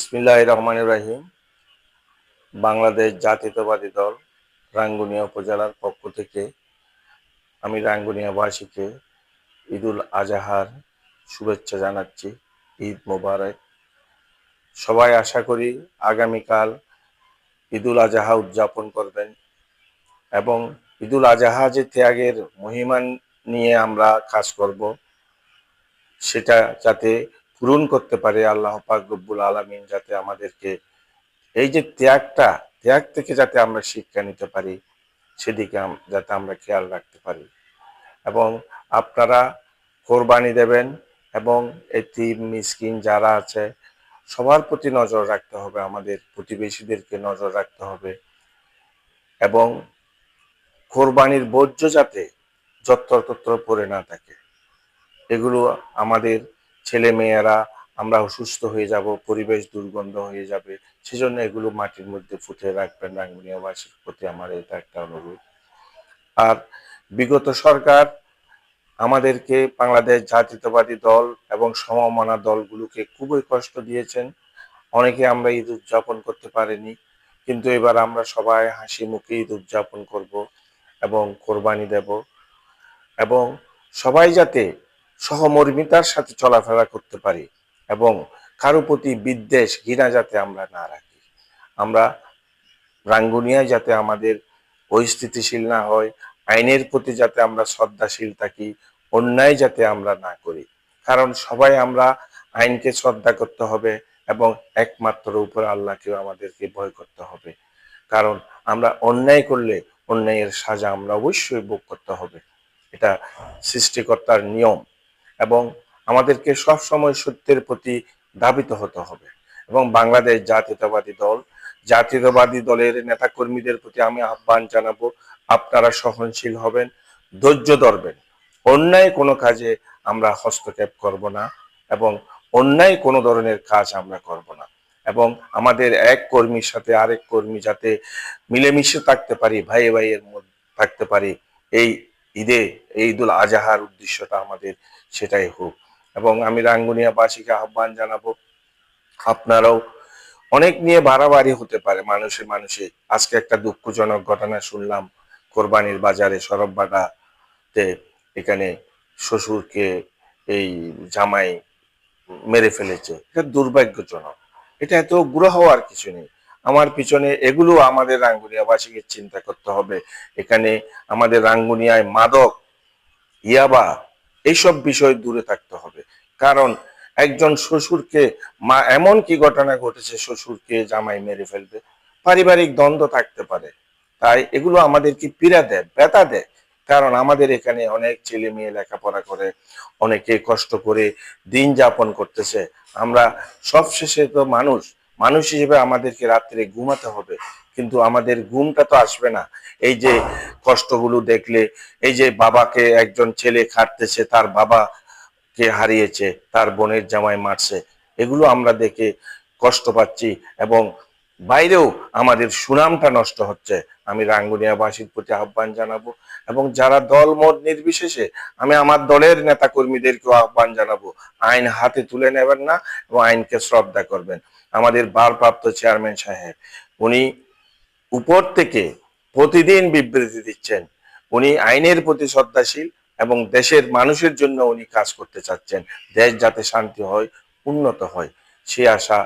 বিসমিল্লাহ রহমান রাহিম। বাংলাদেশ জাতীয়তাবাদী দল রাঙ্গুনিয়া উপজেলার পক্ষ থেকে আমি রাঙ্গুনিয়াবাসীকে ঈদুল আজহার শুভেচ্ছা জানাচ্ছি। ঈদ মোবারক। সবাই আশা করি আগামীকাল ঈদুল আজহা উদযাপন করবেন এবং ঈদুল আজহা যে ত্যাগের মহিমা নিয়ে আমরা কাজ করব, সেটা যাতে পূরণ করতে পারে আল্লাহ পাক রব্বুল আলমিন যাতে আমাদেরকে এই যে ত্যাগটা, ত্যাগ থেকে যাতে আমরা শিক্ষা নিতে পারি, সেদিকে যাতে আমরা খেয়াল রাখতে পারি। এবং আপনারা কোরবানি দেবেন এবং এতিম মিসকিন যারা আছে, সবার প্রতি নজর রাখতে হবে, আমাদের প্রতিবেশীদেরকে নজর রাখতে হবে। এবং কোরবানির বর্জ্য যাতে যত্রতত্র পড়ে না থাকে, এগুলো আমাদের ছেলে মেয়েরা আমরা অসুস্থ হয়ে যাব, পরিবেশ দুর্গন্ধ হয়ে যাবে, সেজন্য এগুলো মাটির মধ্যে ফুটে রাখবেন রাঙ্গুনিয়াবাসীর প্রতি আমার এটা একটা অনুরোধ। আর বিগত সরকার আমাদেরকে বাংলাদেশ জাতীয়তাবাদী দল এবং সমমনা দলগুলোকে খুবই কষ্ট দিয়েছেন। অনেকে আমরা ঈদ উদযাপন করতে পারিনি, কিন্তু এবার আমরা সবাই হাসি মুখে ঈদ উদযাপন করব এবং কোরবানি দেব এবং সবাই যাতে সহমর্মিতার সাথে চলাফেরা করতে পারি এবং কারও প্রতি বিদ্বেষ, ঘৃণা যাতে আমরা না রাখি। আমরা রাঙ্গুনিয়ায় যাতে আমাদের অস্থিতিশীল না হয়, আইনের প্রতি যাতে আমরা শ্রদ্ধাশীল থাকি, অন্যায় যাতে আমরা না করি। কারণ সবাই আমরা আইনকে শ্রদ্ধা করতে হবে এবং একমাত্র উপর আল্লাহকেও আমাদেরকে ভয় করতে হবে। কারণ আমরা অন্যায় করলে অন্যায়ের সাজা আমরা অবশ্যই ভোগ করতে হবে। এটা সৃষ্টিকর্তার নিয়ম। এবং আমাদেরকে সব সময় সত্যের প্রতি ধাবিত হতে হবে। এবং বাংলাদেশ জাতীয়তাবাদী দল, জাতীয়তাবাদী দলের নেতাকর্মীদের প্রতি আমি আহ্বান জানাব, আপনারা সহনশীল হবেন, ধৈর্য ধরবেন। অন্যায় কোনো কাজে আমরা হস্তক্ষেপ করব না এবং অন্যায় কোনো ধরনের কাজ আমরা করব না। এবং আমাদের এক কর্মীর সাথে আরেক কর্মী যাতে মিলেমিশে থাকতে পারি ভাই ভাইয়ের মধ্যে থাকতে পারি, এই ঈদে এই ঈদুল আজহার উদ্দেশ্যটা আমাদের সেটাই হোক। এবং আমি রাঙ্গুনিয়াবাসীকে আহ্বান জানাব, আপনারাও অনেক নিয়ে বাড়াবাড়ি হতে পারে মানুষে মানুষে। আজকে একটা দুঃখজনক ঘটনা শুনলাম, কোরবানির বাজারে সরববাটাতে এখানে শ্বশুরকে এই জামাই মেরে ফেলেছে। এটা দুর্ভাগ্যজনক। এটা এত গ্রহ হওয়ার কিছু নেই। আমার পিছনে এগুলো আমাদের রাঙ্গুনিয়াবাসীকে চিন্তা করতে হবে। এখানে আমাদের রাঙ্গুনিয়ায় মাদক, ইয়াবা এইসব বিষয় দূরে থাকতে হবে। কারণ একজন শ্বশুরকে মা এমন কি ঘটনা ঘটেছে শ্বশুরকে জামাই মেরে ফেলবে? পারিবারিক দ্বন্দ্ব থাকতে পারে। তাই এগুলো আমাদেরকে পীড়া দেয়, ব্যথা দেয়। কারণ আমাদের এখানে অনেক ছেলে মেয়ে লেখাপড়া করে, অনেকে কষ্ট করে দিন যাপন করতেছে। আমরা সবশেষে তো মানুষ মানুষ হিসেবে আমাদেরকে রাত্রে ঘুমাতে হবে, কিন্তু আমাদের ঘুমটা তো আসবে না। এই যে কষ্টগুলো দেখলে, এই যে বাবাকে একজন ছেলে খাটতেছে, তার বাবাকে হারিয়েছে, তার বোনের জামাই মারছে, এগুলো আমরা দেখে কষ্ট পাচ্ছি এবং বাইরেও আমাদের সুনামটা নষ্ট হচ্ছে। আমি রাঙ্গুনিয়াবাসীর প্রতি আহ্বান জানাব এবং যারা দল মত নির্বিশেষে আমি আমার দলের নেতা কর্মীদেরকেও আহ্বান জানাব। আইন হাতে তুলে নেবেন না এবং আইনকে শ্রদ্ধা করবেন। আমাদের ভারপ্রাপ্ত চেয়ারম্যান সাহেব, উনি উপর থেকে প্রতিদিন বিবৃতি দিচ্ছেন। উনি আইনের প্রতি শ্রদ্ধাশীল এবং দেশের মানুষের জন্য উনি কাজ করতে চাচ্ছেন। দেশ যাতে শান্তি হয়, উন্নত হয়। সে আশা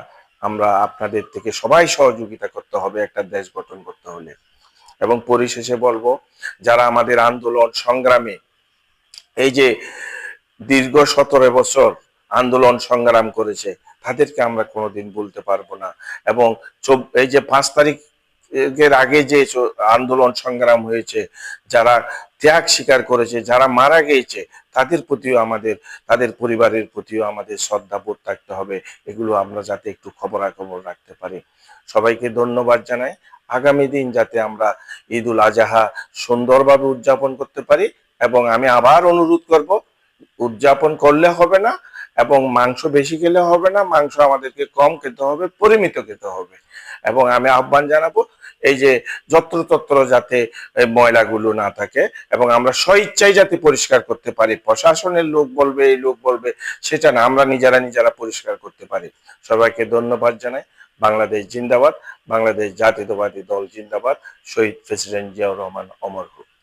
আমরা আপনাদের থেকে সবাই সহযোগিতা করতে হবে, একটা দেশ গঠন করতে হলে। এবং পরিশেষে বলব, যারা আমাদের আন্দোলন সংগ্রামে, এই যে দীর্ঘ সতেরো বছর আন্দোলন সংগ্রাম করেছে, তাদেরকে আমরা কোনোদিন বলতে পারব না। এবং এই যে পাঁচ তারিখ এর আগে যে আন্দোলন সংগ্রাম হয়েছে, যারা ত্যাগ স্বীকার করেছে, যারা মারা গিয়েছে, তাদের প্রতিও আমাদের, তাদের পরিবারের প্রতিও আমাদের শ্রদ্ধাবোধ থাকতে হবে। এগুলো আমরা যাতে একটু খবরাখবর রাখতে পারি। সবাইকে ধন্যবাদ জানাই। আগামী দিন যাতে আমরা ঈদুল আজহা সুন্দরভাবে উদযাপন করতে পারি এবং আমি আবার অনুরোধ করব, উদযাপন করলে হবে না এবং মাংস বেশি খেলে হবে না, মাংস আমাদেরকে কম খেতে হবে, পরিমিত খেতে হবে। এবং আমি আহ্বান জানাব, এই যে যত্রতত্র যাতে ময়লাগুলো না থাকে এবং আমরা স্বইচ্ছায় যাতে পরিষ্কার করতে পারি, প্রশাসনের লোক বলবে, এই লোক বলবে, সেটা না, আমরা নিজেরা নিজেরা পরিষ্কার করতে পারি। সবাইকে ধন্যবাদ জানাই। বাংলাদেশ জিন্দাবাদ, বাংলাদেশ জাতীয়তাবাদী দল জিন্দাবাদ, শহীদ প্রেসিডেন্ট জিয়াউর রহমান, অমর হোক।